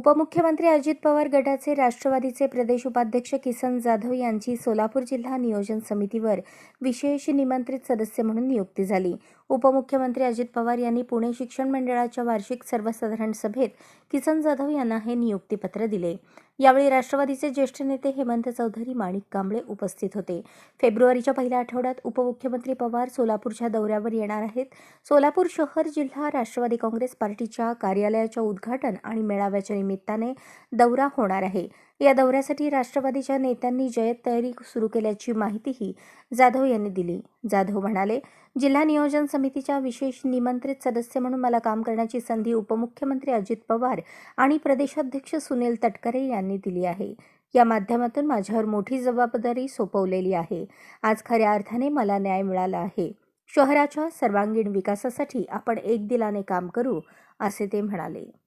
उपमुख्यमंत्री अजित पवार गटाचे राष्ट्रवादीचे प्रदेश उपाध्यक्ष किसन जाधव यांची सोलापूर जिल्हा नियोजन समितीवर विशेष निमंत्रित सदस्य म्हणून नियुक्ती झाली. उपमुख्यमंत्री अजित पवार यांनी पुणे शिक्षण मंडळाच्या वार्षिक सर्वसाधारण सभेत किसन जाधव यांना हे नियुक्तीपत्र दिले. यावेळी राष्ट्रवादीचे ज्येष्ठ नेते हेमंत चौधरी माणिक कांबळे उपस्थित होते. फेब्रुवारीच्या पहिल्या आठवड्यात उपमुख्यमंत्री पवार सोलापूरच्या दौऱ्यावर येणार आहेत. सोलापूर शहर जिल्हा राष्ट्रवादी काँग्रेस पार्टीच्या कार्यालयाच्या उद्घाटन आणि मेळाव्याच्या निमित्ताने दौरा होणार आहे. या दौऱ्यासाठी राष्ट्रवादीच्या नेत्यांनी जयत तयारी सुरू केल्याची माहितीही जाधव यांनी दिली. जाधव म्हणाले जिल्हा नियोजन समितीच्या विशेष निमंत्रित सदस्य म्हणून मला काम करण्याची संधी उपमुख्यमंत्री अजित पवार आणि प्रदेशाध्यक्ष सुनील तटकरे यांनी दिली आहे. या माध्यमातून माझ्यावर मोठी जबाबदारी सोपवलेली आहे. आज खऱ्या अर्थाने मला न्याय मिळाला आहे. शहराच्या सर्वांगीण विकासासाठी आपण एक दिलाने काम करू असे ते म्हणाले.